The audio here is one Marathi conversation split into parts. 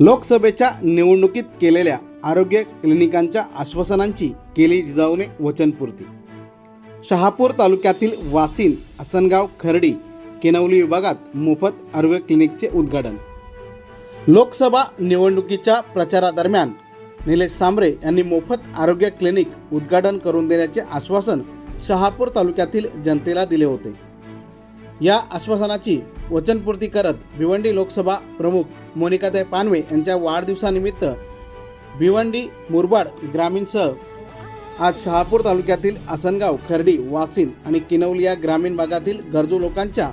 लोकसभेच्या निवडणुकीत केलेल्या आरोग्य क्लिनिकांच्या आश्वासनांची केली जिजाऊने वचनपूर्ती. शहापूर तालुक्यातील वासिन आसनगाव खर्डी केनवली विभागात मोफत आरोग्य क्लिनिकचे उद्घाटन. लोकसभा निवडणुकीच्या प्रचारादरम्यान निलेश सांबरे यांनी मोफत आरोग्य क्लिनिक उद्घाटन करून देण्याचे आश्वासन शहापूर तालुक्यातील जनतेला दिले होते. या आश्वासनाची वचनपूर्ती करत भिवंडी लोकसभा प्रमुख मोनिकाताई पानवे यांच्या वाढदिवसानिमित्त भिवंडी मुरबाड ग्रामीणसह आज शहापूर तालुक्यातील आसनगाव खर्डी वासिन आणि किनवली या ग्रामीण भागातील गरजू लोकांच्या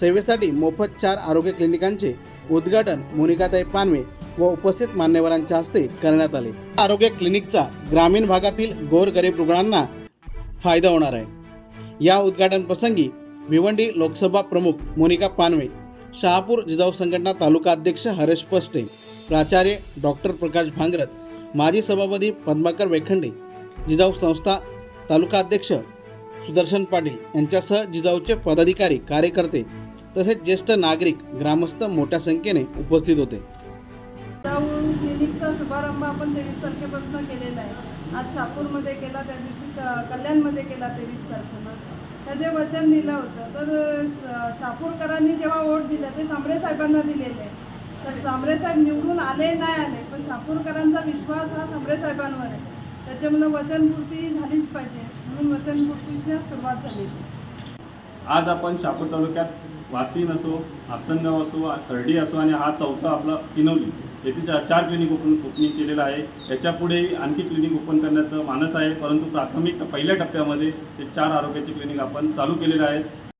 सेवेसाठी मोफत चार आरोग्य क्लिनिकांचे उद्घाटन मोनिकाताई पानवे व उपस्थित मान्यवरांच्या हस्ते करण्यात आले. आरोग्य क्लिनिकचा ग्रामीण भागातील गोरगरीब रुग्णांना फायदा होणार आहे. या उद्घाटन प्रसंगी भिवंडी लोकसभा प्रमुख मोनिका पानवे शहापूर जिजाऊ संघटना तालुका अध्यक्ष हरेश पस्टे प्राचार्य डॉक्टर प्रकाश भांगरत माजी सभापती पद्माकर वेखंडे जिजाऊ संस्था तालुका अध्यक्ष सुदर्शन पाटील यांच्यासह जिजाऊचे पदाधिकारी कार्यकर्ते तसेच ज्येष्ठ नागरिक ग्रामस्थ मोठ्या संख्येने उपस्थित होते. क्लिनिकचा शुभारंभ आपण तेवीस तारखेपासून केलेला आहे. आज शापूरमध्ये केला त्या दिवशी कल्याणमध्ये केला तेवीस तारखेला. त्याचे वचन दिलं होतं. तर शापूरकरांनी जेव्हा वोट दिलं ते सांबरे साहेबांना दिलेलं. आहे तर सांबरे साहेब निवडून आले नाही आले पण शापूरकरांचा विश्वास हा सांबरे साहेबांवर आहे. त्याच्यामुळं वचनपूर्ती झालीच पाहिजे. म्हणून वचनपूर्तीच्या सुरुवात झालेली आहे. आज आपण शापूर तालुक्यात वासीन असो आसनगाव असो करडी असो आणि हा चौथा आपला किनवली येथे चार चार क्लिनिक ओपन ओपनिंग केलेलं आहे. याच्यापुढेही आणखी क्लिनिक ओपन करण्याचं मानस आहे परंतु प्राथमिक पहिल्या टप्प्यामध्ये ते चार आरोग्याचे क्लिनिक आपण चालू केलेले आहेत.